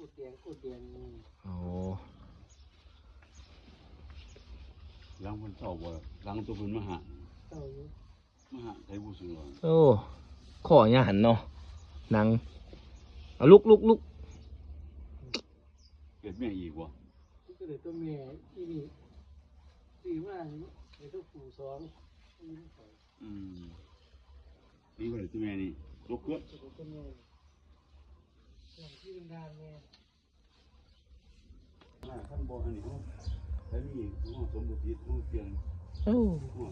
กูดแดงกูดแดงนี่โอ้หลังมันเศร้าบ่หลังตัวเพิ่นมาหาเต้าอยู่มาหาใครผู้สูงหรอโอ้ขออย่าหันเนาะหนังเอาลุกลุกลุกเกิดแม่อีกบ่นี่ก็เลยตัวแม่ที่นี่ซื้อมานี่ในตัวปู่สองนี่ไม่ใส่อืมนี่ก็เลยตัวแม่นี่ลูกเกือบ ตัวตัวแม่หลังที่เป็นดานแม่มาท่านบ่อันนี้เฮาแล้วมีเฮาสมบูรณ์เฮาเปลี่ยนโอ้เฮา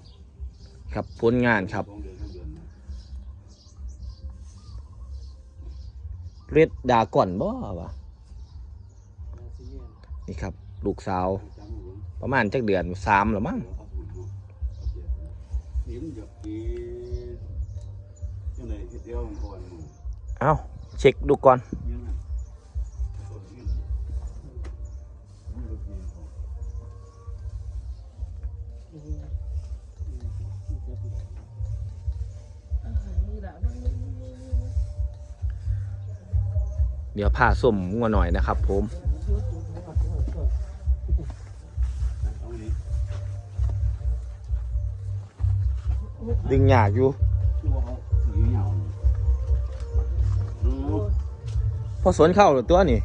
ครับผลงานครับสองเดือนสามเดือนนะเรดดาก่อนบ่วะดาซีเมียนนี่ครับ ลูกสาว จำบ่ประมาณจักเดือนสามหรือมั้งเอาหุ่นเนาะเอาเจ็บนี่มันจะกินจังได๋เฮ็ดเดียวมันก่อนมึงเอ้าเช็คดูก่อน เดี๋ยวผ้าส้มงัวหน่อยนะครับผม ดึงหยากอยู่พอสวนเข้าหรือตัวนี่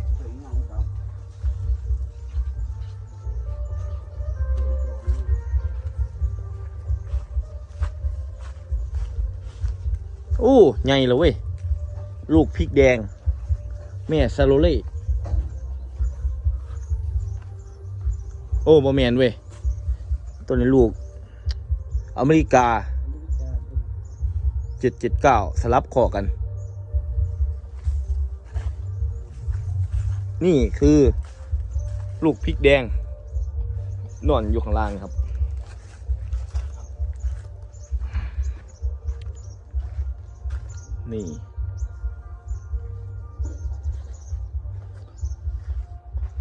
อู้ใหญ่เลยเว้ย ลูกพริกแดง แม่ซาโลเล่ โอ้บอแมนเว้ย ตัวนี้ลูก อเมริกาเจ็ดเจ็ดเก้าสลับคอกัน นี่คือ ลูกพริกแดง นอนอยู่ข้างล่างครับ นี่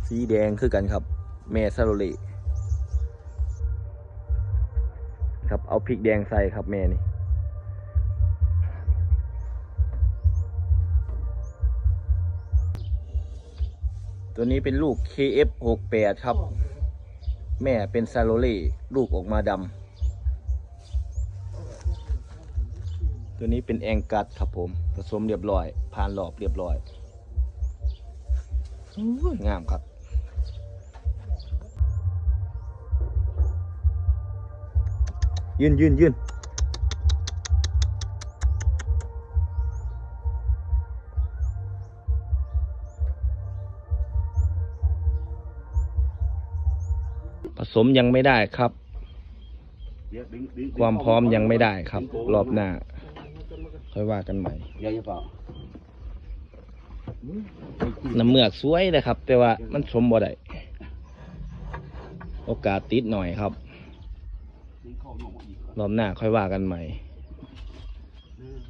สีแดงคือกันครับแม่ซาโรเลครับเอาพริกแดงใส่ครับแม่นี่ตัวนี้เป็นลูก KF68 ครับ แม่เป็นซาโรล่ลูกออกมาดำ ตัวนี้เป็นแองกัดครับผมผสมเรียบร้อย ผ่านหลอบเรียบร้อยโอ้ยงามครับยืนยืนยืนผสมยังไม่ได้ครับเดี๋ยวดึงดึงความพร้อมยังไม่ได้ครับ รอบหน้า ค่อยว่ากันใหม่อย่าอย่าเปล่าน้ำเมือกสวยนะครับ แต่ว่ามันสมบ่ได้โอกาสติดหน่อยครับดึงเข้าหนองอีกรอบหน้าค่อยว่ากันใหม่หนึ่งส